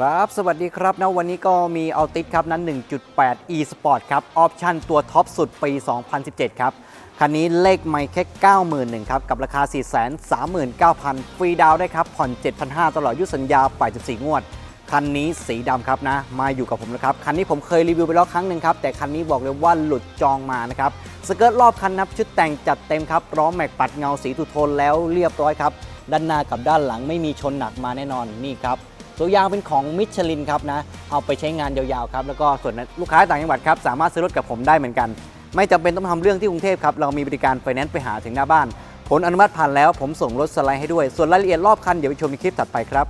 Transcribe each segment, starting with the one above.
ครับ สวัสดีครับนะวันนี้ก็มีเอาติดครับนั้น 1.8 e sport ครับ ออปชั่นตัวท็อปสุดปี 2017 ครับ คันนี้เลขไม่แค่ 91,000ครับ กับราคา 439,000 ฟรีดาวน์ได้ครับ ผ่อน 7,500 ตลอดยุสัญญา 84 งวด คันนี้สีดำครับนะ มาอยู่กับผมนะครับ คันนี้ผมเคยรีวิวไปแล้วครั้งหนึ่งครับ แต่คันนี้บอกเลยว่าหลุดจองมานะครับ สเกิร์ตรอบคันนับชุดแต่งจัดเต็มครับล้อแม็กปัดเงาสีตุโทนแล้วเรียบร้อยครับ ด้านหน้ากับด้านหลังไม่มีชนหนักมาแน่นอนนี่ครับ ตัวยางเป็นของมิชลินครับนะ เอาไปใช้งานยาวๆครับ แล้วก็ส่วนลูกค้าต่างจังหวัดครับ สามารถซื้อรถกับผมได้เหมือนกัน ไม่จำเป็นต้องทำเรื่องที่กรุงเทพครับ เรามีบริการไฟแนนซ์ไปหาถึงหน้าบ้าน ผลอนุมัติผ่านแล้ว ผมส่งรถสไลด์ให้ด้วย ส่วนรายละเอียดรอบคันเดี๋ยวไปชมในคลิปถัดไปครับ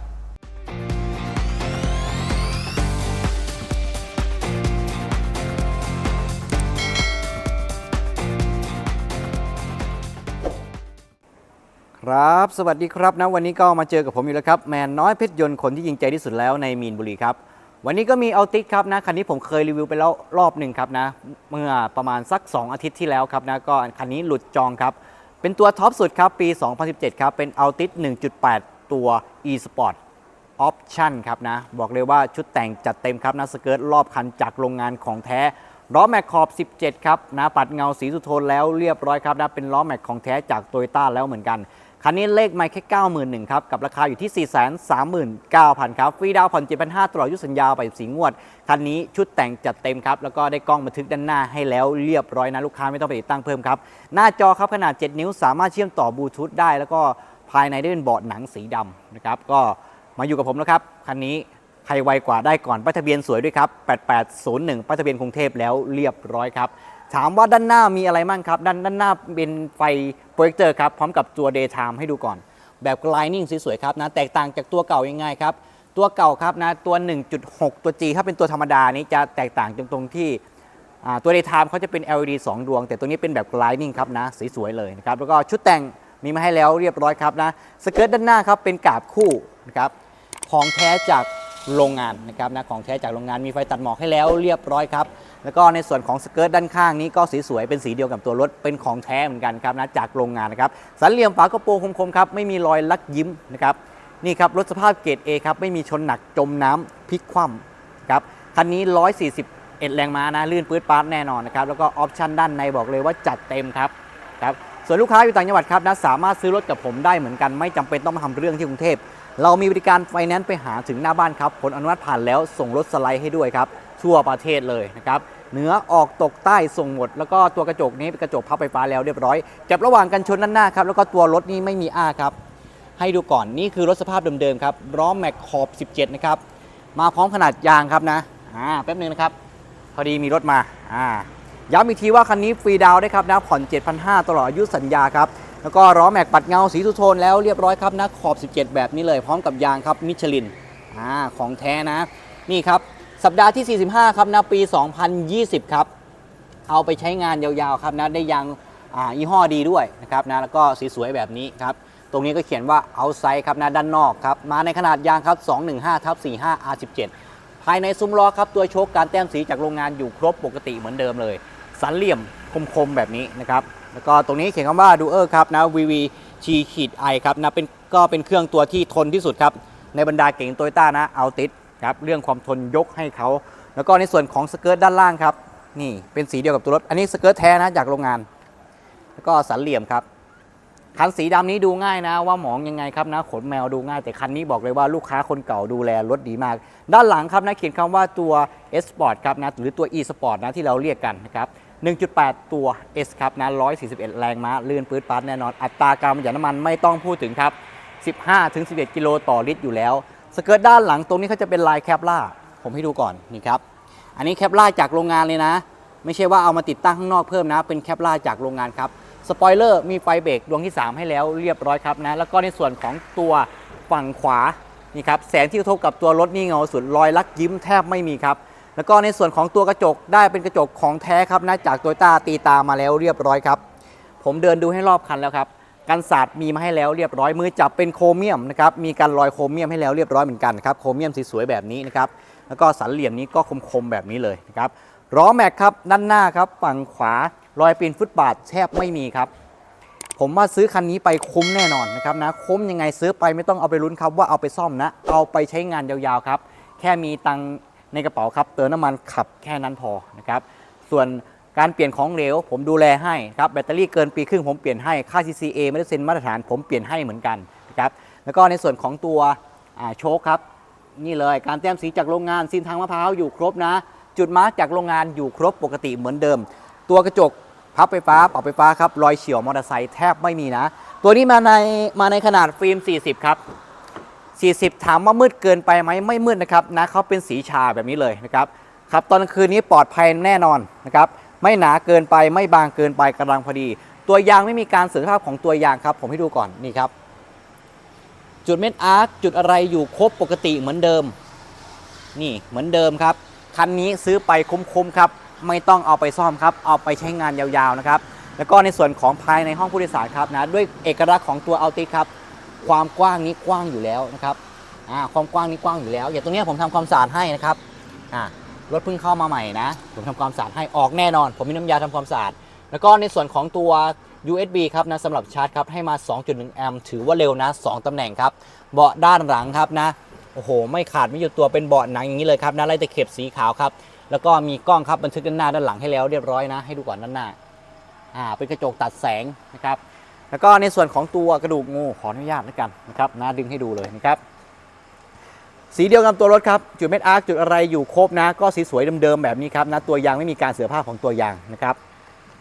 ครับ สวัสดีครับนะวันนี้ก็มาเจอกับผมอยู่แล้วครับ แมนน้อยเพชรยนต์คนที่ยิงใจที่สุดแล้วในมีนบุรีครับ วันนี้ก็มีเอาติดครับนะคันนี้ผมเคยรีวิวไปแล้วรอบหนึ่งครับนะเมื่อประมาณสัก 2 อาทิตย์ที่แล้วครับนะก็คันนี้หลุดจองครับ เป็นตัวท็อปสุดครับปี 2017 ครับ เป็นเอาติด1.8 ตัว e sport ออปชั่นครับนะบอกเลยว่าชุดแต่งจัดเต็มครับนะสเกิร์ตรอบคันจากโรงงานของแท้ล้อแม็กขอบ 17 ครับนะปัดเงาสีสุโทนแล้วเรียบร้อยครับนะเป็นล้อแม็กของแท้จากโตโยต้าแล้วเหมือนกัน คันนี้เลขไม่แค่ 91,000ครับ กับราคาอยู่ที่ 439,000 ครับ ฟรีดาวน์ผ่อน 7,500ตลอดอายุสัญญาไปสีงวด คันนี้ชุดแต่งจัดเต็มครับ แล้วก็ได้กล้องบันทึกด้านหน้าให้แล้วเรียบร้อยนะ ลูกค้าไม่ต้องไปติดตั้งเพิ่มครับ หน้าจอครับขนาด 7 นิ้วสามารถเชื่อมต่อบลูทูธได้ แล้วก็ภายในได้เป็นเบาะหนังสีดำนะครับ ก็มาอยู่กับผมแล้วครับ คันนี้ ใครไวกว่าได้ก่อนป้ายทะเบียนสวยด้วยครับ 8801ป้ายทะเบียนกรุงเทพแล้วเรียบร้อยครับ ถามว่าด้านหน้ามีอะไรมั่งครับ ด้านด้านหน้าเป็นไฟโปรเจคเตอร์ครับ พร้อมกับตัว Daytime ให้ดูก่อน แบบไลนิ่งสวยๆครับนะ แตกต่างจากตัวเก่ายังไงครับ ตัวเก่าครับนะ ตัว 1.6 ตัว G ถ้าเป็นตัวธรรมดานี้จะแตกต่างตรงตรงที่ตัว Daytime เขาจะเป็น LED 2 ดวง แต่ตัวนี้เป็นแบบไลนิ่งครับนะสวยๆเลยนะครับ แล้วก็ชุดแต่งมีมาให้แล้วเรียบร้อยครับนะ สเกิร์ตด้านหน้าครับเป็นกาบคู่นะครับ ของแท้จาก โรงงานนะครับนะของแท้จากโรงงานมีไฟตัดหมอกให้แล้วเรียบร้อยครับแล้วก็ในส่วนของสเกิร์ตด้านข้างนี้ก็สีสวยเป็นสีเดียวกับตัวรถเป็นของแท้เหมือนกันครับนะจากโรงงานนะครับสันเหลี่ยมฝากระโปรงคมๆครับไม่มีรอยลักยิ้มนะครับนี่ครับรถสภาพเกรด A ครับไม่มีชนหนักจมน้ำพลิกคว่ำครับคันนี้ 141 แรงม้านะลื่นปื๊ดปาร์ตแน่นอนนะครับแล้วก็ออปชั่นด้านในบอกเลยว่าจัดเต็มครับครับส่วนลูกค้าอยู่ต่างจังหวัดครับนะสามารถซื้อรถกับผมได้เหมือนกัน ไม่จำเป็นต้องมาทำเรื่องที่กรุงเทพ เรามีบริการไฟแนนซ์ไปหาถึงหน้าบ้านครับ ผลอนุมัติผ่านแล้วส่งรถสไลด์ให้ด้วยครับ ทั่วประเทศเลยนะครับเหนือออกตกใต้ส่งหมด แล้วก็ตัวกระจกนี้เป็นกระจกพับไฟฟ้าแล้วเรียบร้อยเก็บระหว่างกันชนด้านหน้าครับแล้วก็ตัวรถนี้ไม่มีอ้าครับ ให้ดูก่อนนี่คือรถสภาพเดิมๆครับล้อแม็กขอบ 17 นะครับ มาพร้อมขนาดยางครับนะอ่าแป๊บนึงนะครับ พอดีมีรถมาอ่าย้ำอีกทีว่าคันนี้ฟรีดาวได้ครับนะผ่อน 7,500ตลอดอายุสัญญาครับ แล้วก็ล้อแม็กปัดเงาสีทุโทนแล้วเรียบร้อยครับนะขอบ 17 แบบนี้เลยพร้อมกับยางครับมิชลินอ่าของแท้นะ นี่ครับ สัปดาห์ที่ 45 ครับนะปี 2020 ครับ เอาไปใช้งานยาวๆครับนะได้ยางอ่ายี่ห้อดีด้วยนะครับนะแล้วก็สีสวยแบบนี้ครับตรงนี้ก็เขียนว่า outside ครับนะด้านนอกครับมาในขนาดยางครับ 215ทับ45 R17 ภายในซุ้มล้อครับตัวโชคการแต้มสีจากโรงงานอยู่ครบปกติเหมือนเดิมเลย สันเหลี่ยมคมๆแบบนี้นะครับ แล้วก็ตรงนี้เขียนคำว่า Duer ครับนะ VV G ขีด I ครับนะเป็นก็เป็นเครื่องตัวที่ทนที่สุดครับ ในบรรดาเก่งโตโยต้านะเอาติดครับเรื่องความทนยกให้เขา แล้วก็ในส่วนของสเกิร์ตด้านล่างครับนี่เป็นสีเดียวกับตัวรถ อันนี้สเกิร์ตแท้นะจากโรงงาน แล้วก็สันเหลี่ยมครับ คันสีดำนี้ดูง่ายนะ ว่าหมองยังไงครับนะขนแมวดูง่ายแต่คันนี้บอกเลยว่าลูกค้าคนเก่าดูแลรถดีมาก ด้านหลังครับนะเขียนคำว่าตัว S Sport ครับนะหรือตัว E Sport นะที่เราเรียกกันนะครับ 1.8 ตัว S ครับนะ 141 แรงม้า ลื่นปื๊ดปัดแน่นอน อัตราการประหยัดน้ำมันไม่ต้องพูดถึงครับ 15-11 กิโลต่อลิตรอยู่แล้ว สเกิร์ตด้านหลังตรงนี้เขาจะเป็นลายแคปล่า ผมให้ดูก่อนนี่ครับ อันนี้แคปล่าจากโรงงานเลยนะ ไม่ใช่ว่าเอามาติดตั้งข้างนอกเพิ่มนะ เป็นแคปล่าจากโรงงานครับ สปอยเลอร์มีไฟเบรกดวงที่ 3 ให้แล้วเรียบร้อยครับนะ แล้วก็ในส่วนของตัวฝั่งขวานี่ครับ แสงที่กระทบกับตัวรถนี่เงาสุดรอยลักยิ้มแทบไม่มีครับ แล้วก็ในส่วนของตัวกระจกได้เป็นกระจกของแท้ครับนะจากโตโยต้าตีตามาแล้วเรียบร้อยครับ ผมเดินดูให้รอบคันแล้วครับกันศาสตร์มีมาให้แล้วเรียบร้อยมือจับเป็นโครเมียมนะครับมีการรอยโครเมียมให้แล้วเรียบร้อยเหมือนกันครับโครเมียมสีสวยแบบนี้นะครับแล้วก็สันเหลี่ยมนี้ก็คมๆแบบนี้เลยนะครับล้อแม็กครับด้านหน้าครับฝั่งขวารอยปีนฟุตบาทแทบไม่มีครับ ผมว่าซื้อคันนี้ไปคุ้มแน่นอนนะครับนะคุ้มยังไงซื้อไปไม่ต้องเอาไปลุ้นครับว่าเอาไปซ่อมนะ เอาไปใช้งานยาวๆครับ แค่มีตัง ในกระเป๋าครับเติมน้ำมันขับแค่นั้นพอนะครับส่วนการเปลี่ยนของเหลว ผมดูแลให้ครับแบตเตอรี่เกินปีครึ่งผมเปลี่ยนให้ค่า CCA ไม่ได้เซ็นมาตรฐานผมเปลี่ยนให้เหมือนกันนะครับแล้วก็ในส่วนของตัวโชคครับนี่เลยการแต้มสีจากโรงงานซีนทางมะพร้าวอยู่ครบนะ จุดมาร์กจากโรงงานอยู่ครบปกติเหมือนเดิม ตัวกระจกพับไฟฟ้าปรับไฟฟ้าครับรอยเฉียวมอเตอร์ไซค์แทบไม่มีนะ ตัวนี้มาในมาในขนาดฟิล์ม 40 ครับ 40 ถามว่ามืดเกินไปไหมไม่มืดนะครับนะเขาเป็นสีชาแบบนี้เลยนะครับครับตอนกลางคืนนี้ปลอดภัยแน่นอนนะครับไม่หนาเกินไปไม่บางเกินไปกำลังพอดี ตัวยางไม่มีการเสื่อมสภาพของตัวยางครับ ผมให้ดูก่อนนี่ครับ จุดเม็ดอาร์คจุดอะไรอยู่ครบปกติเหมือนเดิม นี่เหมือนเดิมครับคันนี้ซื้อไปคุ้มๆครับ ไม่ต้องเอาไปซ่อมครับ เอาไปใช้งานยาวๆนะครับ แล้วก็ในส่วนของภายในห้องผู้โดยสารครับนะด้วยเอกลักษณ์ของตัวอัลติครับ ความกว้างนี้กว้างอยู่แล้วนะครับอ่าความกว้างนี้กว้างอยู่แล้ว อย่างตรงนี้ผมทำความสะอาดให้นะครับอ่ารถเพิ่งเข้ามาใหม่นะผมทำความสะอาดให้ออกแน่นอน ผมมีน้ำยาทำความสะอาดแล้วก็ในส่วนของตัว USB ครับนะสำหรับชาร์จครับให้มา 2.1 แอมป์ถือว่าเร็วนะ 2 ตำแหน่งครับ เบาะด้านหลังครับนะโอ้โห ไม่ขาดไม่หยุดตัวเป็นเบาะหนังอย่างนี้เลยครับนะไล่ตะเข็บสีขาวครับ แล้วก็มีกล้องครับบันทึกด้านหน้าด้านหลังให้แล้วเรียบร้อยนะ ให้ดูก่อนด้านหน้าอ่าเป็นกระจกตัดแสงนะครับ แล้วก็ในส่วนของตัวกระดูกงูขออนุญาตแล้วกันนะครับนะดึงให้ดูเลยนะครับ สีเดียวกับตัวรถครับ จุดเม็ดอาร์คจุดอะไรอยู่ครบนะ ก็สีสวยเดิมๆแบบนี้ครับนะตัวยางไม่มีการเสื่อมภาพของตัวยางนะครับ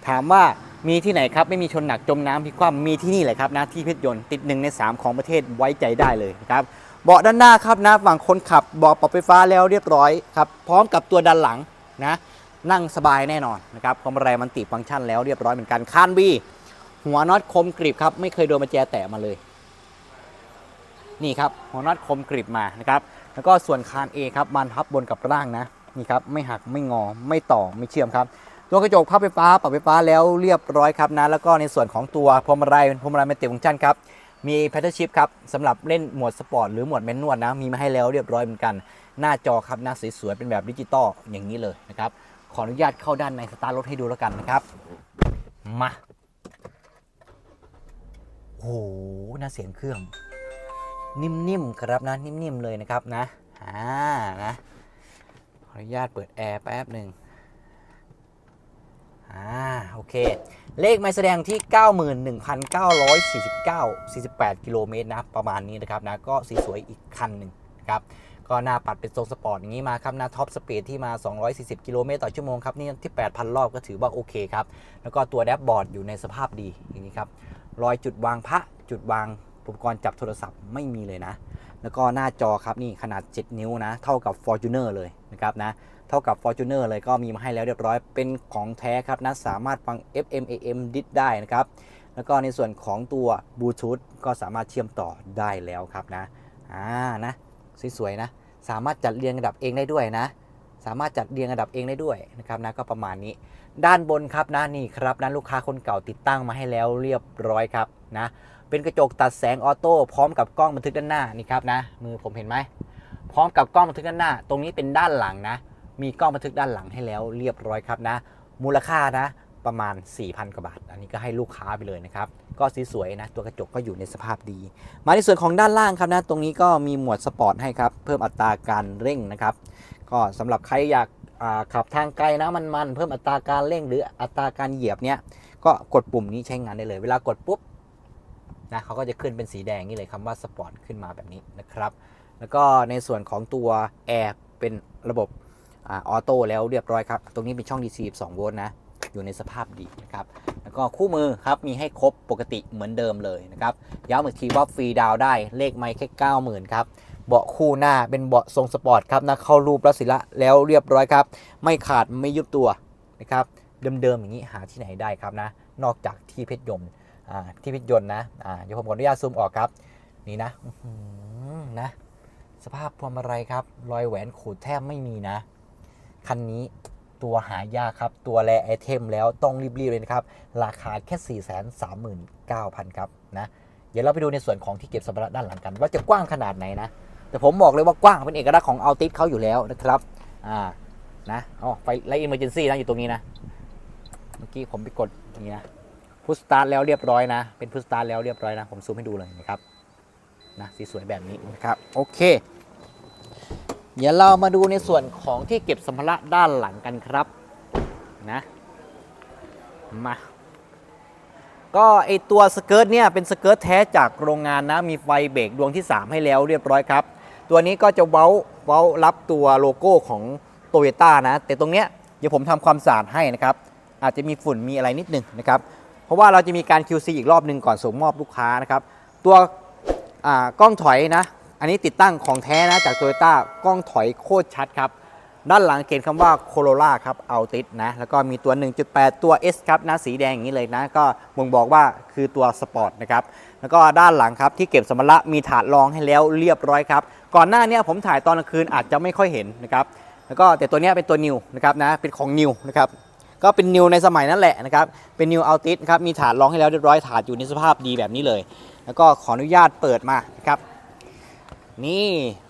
ถามว่ามีที่ไหนครับไม่มีชนหนักจมน้ำพลิกคว่ำมีที่นี่แหละครับนะที่เพชรยนต์ติดหนึ่งใน 3 ของประเทศไว้ใจได้เลยนะครับเบาะด้านหน้าครับนะฝั่งคนขับเบาะปรับไฟฟ้าแล้วเรียบร้อยครับพร้อมกับตัวด้านหลังนะนั่งสบายแน่นอนนะครับพวงมาลัยมันติฟังก์ชันแล้วเรียบร้อยเหมือนกันคานบี หัวน็อตคมกริบครับ ไม่เคยโดนมาแจแตะมาเลย นี่ครับ หัวน็อตคมกริบมานะครับ แล้วก็ส่วนคาน A ครับบานพับบนกับล่างนะ นี่ครับ ไม่หักไม่งอ ไม่ต่อไม่เชื่อมครับ ตัวกระจกพับไฟฟ้าปรับไฟฟ้าแล้วเรียบร้อยครับนะ แล้วก็ในส่วนของตัวพวงมาลัยพวงมาลัยเป็นติฟังก์ชันครับ มีแพทเทิร์นชิพครับสำหรับเล่นโหมดสปอร์ตหรือโหมดแมนนวลนะ มีมาให้แล้วเรียบร้อยเหมือนกัน หน้าจอครับหน้าสวยๆเป็นแบบดิจิตอลอย่างนี้เลยนะครับ ขออนุญาตเข้าด้านในสตาร์ทรถให้ดูแล้วกันนะครับ มา โอ้โหน่าเสียงเครื่อง นิ่มๆครับนะ นิ่มๆเลยนะครับนะอ่านะขออนุญาตเปิดแอร์แป๊บหนึ่งอ่าโอเค เลขไม่แสดงที่ 91,949 48 กิโลเมตรนะ ประมาณนี้นะครับนะ ก็สีสวยอีกคันหนึ่งนะครับ ก็หน้าปัดเป็นทรงสปอร์ตอย่างนี้มาครับหน้าท็อปสปีดที่มา 240 กิโลเมตรต่อชั่วโมงครับ นี่ที่ 8,000 รอบก็ถือว่าโอเคครับ แล้วก็ตัวแดชบอร์ดอยู่ในสภาพดีอย่างนี้ครับ รอยจุดวางพระจุดวางอุปกรณ์จับโทรศัพท์ไม่มีเลยนะ แล้วก็หน้าจอครับนี่ขนาด 7 นิ้วนะ เท่ากับ Fortuner เลยนะครับนะ เท่ากับ Fortuner เลยก็มีมาให้แล้วเรียบร้อยเป็นของแท้ครับนะสามารถฟัง FM AM ดิสได้นะครับ แล้วก็ในส่วนของตัวบลูทูธก็สามารถเชื่อมต่อได้แล้วครับนะอ่านะสวยๆนะ สามารถจัดเรียงระดับเองได้ด้วยนะ สามารถจัดเรียงระดับเองได้ด้วยนะครับนะก็ประมาณนี้ ด้านบนครับนะนี่ครับนะลูกค้าคนเก่าติดตั้งมาให้แล้วเรียบร้อยครับนะเป็นกระจกตัดแสงออโต้พร้อมกับกล้องบันทึกด้านหน้านี่ครับนะมือผมเห็นไหมพร้อมกับกล้องบันทึกด้านหน้า ตรงนี้เป็นด้านหลังนะ มีกล้องบันทึกด้านหลังให้แล้วเรียบร้อยครับนะ มูลค่านะประมาณ 4,000 กว่าบาท อันนี้ก็ให้ลูกค้าไปเลยนะครับ ก็สีสวยๆนะ ตัวกระจกก็อยู่ในสภาพดี มาในส่วนของด้านล่างครับนะ ตรงนี้ก็มีหมวดสปอร์ตให้ครับ เพิ่มอัตราการเร่งนะครับ ก็สำหรับใครอยาก ขับทางไกลนะมันมันเพิ่มอัตราการเร่งหรืออัตราการเหยียบเนี่ยก็กดปุ่มนี้ใช้งานได้เลย เวลากดปุ๊บนะเขาก็จะขึ้นเป็นสีแดงนี่เลยคำว่าสปอร์ตขึ้นมาแบบนี้นะครับ แล้วก็ในส่วนของตัวแอร์เป็นระบบอออโต้แล้วเรียบร้อยครับ ตรงนี้เป็นช่อง DC 12 โวลต์นะ อยู่ในสภาพดีนะครับแล้วก็คู่มือครับมีให้ครบปกติเหมือนเดิมเลยนะครับย้ำอีกทีว่าฟรีดาวได้เลขไม่แค่90,000ครับเบาะคู่หน้าเป็นเบาะทรงสปอร์ตครับนะเข้ารูปรัศิละแล้วเรียบร้อยครับ ไม่ขาดไม่ยุบตัวนะครับเดิมๆอย่างนี้หาที่ไหนได้ครับนะ นอกจากที่เพชรยนต์อ่าที่เพชรยนต์นะอ่าเดี๋ยวผมขออนุญาตซูมออกครับ นี่นะนะ สภาพพวงมาลัยครับ รอยแหวนขูดแทบไม่มีนะ คันนี้ ตัวหายากครับ ตัวแรไอเทมแล้วต้องรีบๆเลยนะครับ ราคาแค่ 4 3 9 0 0 0 ครับนะเดี๋ยวเราไปดูในส่วนของที่เก็บสัมภาระด้านหลังกัน ว่าจะกว้างขนาดไหนนะ แต่ผมบอกเลยว่ากว้างเป็นเอกลักษณ์ของอัลติสเขาอยู่แล้วนะครับอ่านะอ๋อไฟไลท์อิมเมอร์เจนซี่นะอยู่ตรงนี้นะ เมื่อกี้ผมไปกดอย่างนี้นะพุชสตาร์ทแล้วเรียบร้อยนะ เป็นพุชสตาร์ทแล้วเรียบร้อยนะ ผมซูมให้ดูเลยนะครับนะสีสวยแบบนี้นะครับ โอเค เดี๋ยวเรามาดูในส่วนของที่เก็บสัมภาระด้านหลังกันครับนะมาก็ไอตัวสเกิร์ตเนี่ยเป็นสเกิร์ตแท้จากโรงงานนะ มีไฟเบรกดวงที่ 3 ให้แล้วเรียบร้อยครับ ตัวนี้ก็จะเว้าเว้ารับตัวโลโก้ของโตโยต้านะ แต่ตรงเนี้ยเดี๋ยวผมทำความสะอาดให้นะครับ อาจจะมีฝุ่นมีอะไรนิดนึงนะครับ เพราะว่าเราจะมีการ QC อีกรอบหนึ่งก่อนส่งมอบลูกค้านะครับ ตัวอ่ากล้องถอยนะ อันนี้ติดตั้งของแท้นะจากโตโยต้ากล้องถอยโคตรชัดครับ ด้านหลังเขียนคำว่า Corolla ครับเอาติดนะ แล้วก็มีตัว 1.8 ตัว S ครับนะสีแดงอย่างนี้เลยนะ ก็บ่งบอกว่าคือตัวสปอร์ตนะครับ แล้วก็ด้านหลังครับที่เก็บสมภาระมีถาดรองให้แล้วเรียบร้อยครับ ก่อนหน้านี้ผมถ่ายตอนกลางคืนอาจจะไม่ค่อยเห็นนะครับแล้วก็แต่ตัวนี้เป็นตัวนิวนะครับนะเป็นของนิวนะครับก็เป็นนิวในสมัยนั้นแหละนะครับ เป็นนิวเอาติสครับ มีถาดรองให้แล้วเรียบร้อยถาดอยู่ในสภาพดีแบบนี้เลย แล้วก็ขออนุญาตเปิดมานะครับ นี่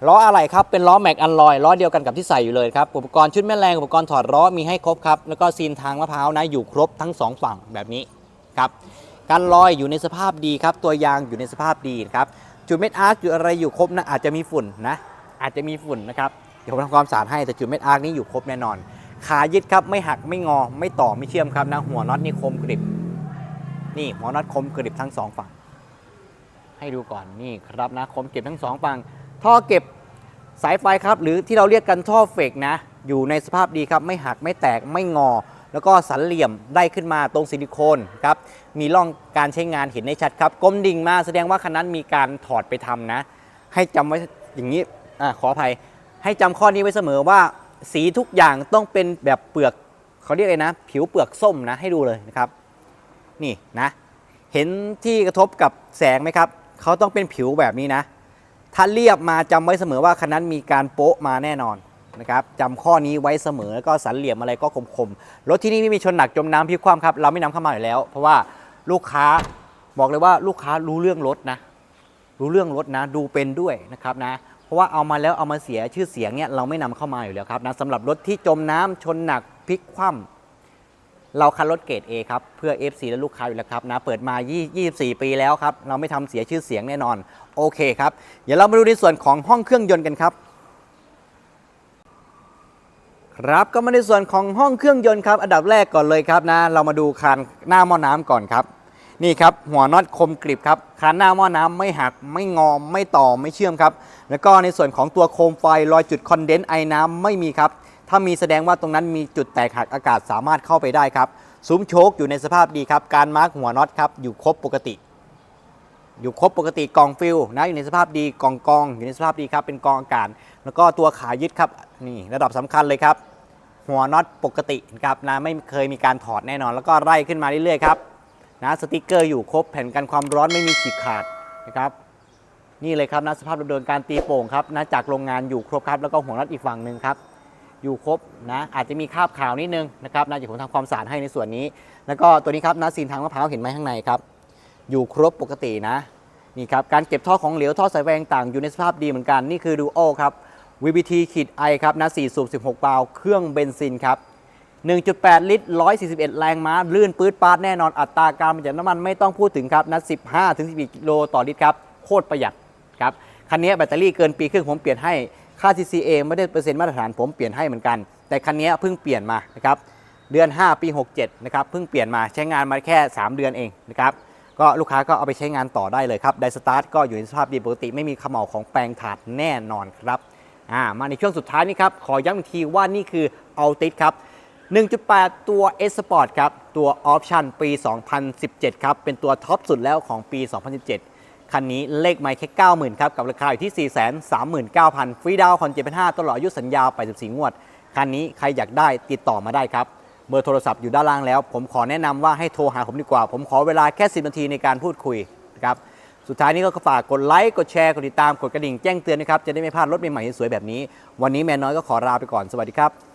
ล้ออะไรครับเป็นล้อแม็กอันลอยล้อเดียวกันกับที่ใส่อยู่เลยครับอุปกรณ์ชุดแม่แรงอุปกรณ์ถอดล้อมีให้ครบครับแล้วก็ซีนทางมะพร้าวนะอยู่ครบทั้งสองฝั่งแบบนี้ครับการลอยอยู่ในสภาพดีครับ ตัวยางอยู่ในสภาพดีครับจุดเม็ดอาร์คจุดอะไรอยู่ครบนะอาจจะมีฝุ่นนะอาจจะมีฝุ่นนะครับเดี๋ยวผมทำความสะอาดให้แต่จุดเม็ดอาร์คนี้อยู่ครบแน่นอน ขายึดครับไม่หักไม่งอไม่ต่อไม่เชื่อมครับนะหัวน็อตนี่คมกริบ นี่หัวน็อตคมกริบทั้งสองฝั่ง ให้ดูก่อนนี่ครับนะคมเก็บทั้งสองฝั่งท่อเก็บสายไฟครับ หรือที่เราเรียกกันท่อเฟกนะ อยู่ในสภาพดีครับ ไม่หักไม่แตกไม่งอ แล้วก็สันเหลี่ยมได้ขึ้นมาตรงซิลิโคนครับ มีร่องการใช้งานเห็นได้ชัดครับก้มดิ่งมาแสดงว่าคันนั้นมีการถอดไปทำนะ ให้จำไว้อย่างนี้อ่าขออภัย ให้จำข้อนี้ไว้เสมอว่า สีทุกอย่างต้องเป็นแบบเปลือกเขาเรียกอะไรนะ ผิวเปลือกส้มนะให้ดูเลยนะครับ นี่นะ เห็นที่กระทบกับแสงไหมครับ เขาต้องเป็นผิวแบบนี้นะ ถ้าเรียบมาจำไว้เสมอว่าคันนั้นมีการโป๊ะมาแน่นอนนะครับจำข้อนี้ไว้เสมอแล้วก็สันเหลี่ยมอะไรก็คมๆรถที่นี่ไม่มีชนหนักจมน้ำพลิกคว่ำครับเราไม่นำเข้ามาอยู่แล้ว เพราะว่าลูกค้าบอกเลยว่าลูกค้ารู้เรื่องรถนะ รู้เรื่องรถนะดูเป็นด้วยนะครับนะเพราะว่าเอามาแล้วเอามาเสียชื่อเสียงเนี่ยเราไม่นำเข้ามาอยู่แล้วครับนะสำหรับรถที่จมน้ำชนหนักพลิกคว่ำ เราคันรถเกรด A ครับ เพื่อ FC และลูกค้าอยู่แล้วครับนะ เปิดมา 24 ปีแล้วครับ เราไม่ทำเสียชื่อเสียงแน่นอน โอเคครับ เดี๋ยวเรามาดูในส่วนของห้องเครื่องยนต์กันครับ ครับก็มาในส่วนของห้องเครื่องยนต์ครับ อันดับแรกก่อนเลยครับนะ เรามาดูคานหน้าหม้อน้ำก่อนครับ นี่ครับหัวน็อตคมกริบครับ คานหน้าหม้อน้ำไม่หัก ไม่งอม ไม่ต่อ ไม่เชื่อมครับ แล้วก็ในส่วนของตัวโคมไฟรอยจุดคอนเดนซ์ไอน้ำไม่มีครับ ถ้ามีแสดงว่าตรงนั้นมีจุดแตกหักอากาศสามารถเข้าไปได้ครับซุ้มโชคอยู่ในสภาพดีครับ การมาร์กหัวน็อตครับอยู่ครบปกติ อยู่ครบปกติกองฟิลนะอยู่ในสภาพดีกองกองอยู่ในสภาพดีครับเป็นกองอากาศ แล้วก็ตัวขายึดครับนี่ระดับสำคัญเลยครับ หัวน็อตปกติครับนะไม่เคยมีการถอดแน่นอน แล้วก็ไล่ขึ้นมาเรื่อยๆครับนะสติกเกอร์อยู่ครบแผ่นกันความร้อนไม่มีฉีกขาดนะครับนี่เลยครับนะสภาพดำเนินการตีโป่งครับนะจากโรงงานอยู่ครบครับแล้วก็หัวน็อตอีกฝั่งหนึ่งครับ อยู่ครบนะอาจจะมีคราบขาวนิดนึงนะครับนะเดี๋ยวผมทำความสะอาดให้ในส่วนนี้ แล้วก็ตัวนี้ครับนะซีนทางมะพร้าวเห็นไหมข้างในครับ อยู่ครบปกตินะนี่ครับการเก็บท่อของเหลวท่อสายแวงต่างอยู่ในสภาพดีเหมือนกันนี่คือดูโอครับ VBT ขีดไอครับนะ4สูบ16บาวเครื่องเบนซินครับ1.8 ลิตร 141 แรงม้า ลื่นปื๊ดปาดแน่นอนอัตราการประหยัดน้ำมันไม่ต้องพูดถึงครับนะ15-11กิโลต่อลิตรครับ โคตรประหยัดครับ คันนี้แบตเตอรี่เกินปีครึ่งผมเปลี่ยนให้ ค่า TCA ไม่ได้เปอร์เซ็นต์มาตรฐานผมเปลี่ยนให้เหมือนกัน แต่คันนี้เพิ่งเปลี่ยนมานะครับเดือน 5 ปี 67 นะครับเพิ่งเปลี่ยนมาใช้งานมาแค่ 3 เดือนเองนะครับก็ลูกค้าก็เอาไปใช้งานต่อได้เลยครับไดสตาร์ทก็อยู่ในสภาพดีปกติ ไม่มีขม่าของแปลงถาดแน่นอนครับอ่ามาในช่วงสุดท้ายนี้ครับ ขอย้ำอีกทีว่านี่คือเอาติดครับ 1.8 ตัว S Sport ครับ ตัวออปชั่นปี 2017 ครับ เป็นตัวท็อปสุดแล้วของปี 2017 คันนี้เลขไม่แค่ 90,000 ครับ กับราคาอยู่ที่ 439,000 ฟรีดาวน์ผ่อน7,500ตลอดอายุสัญญา 84 งวด คันนี้ใครอยากได้ติดต่อมาได้ครับ เบอร์โทรศัพท์อยู่ด้านล่างแล้ว ผมขอแนะนำว่าให้โทรหาผมดีกว่า ผมขอเวลาแค่ 10 นาทีในการพูดคุยนะครับ สุดท้ายนี้ก็ฝากกดไลค์ กดแชร์ กดติดตาม กดกระดิ่งแจ้งเตือนนะครับ จะได้ไม่พลาดรถใหม่ๆสวยแบบนี้ วันนี้แมนน้อยก็ขอลาไปก่อน สวัสดีครับ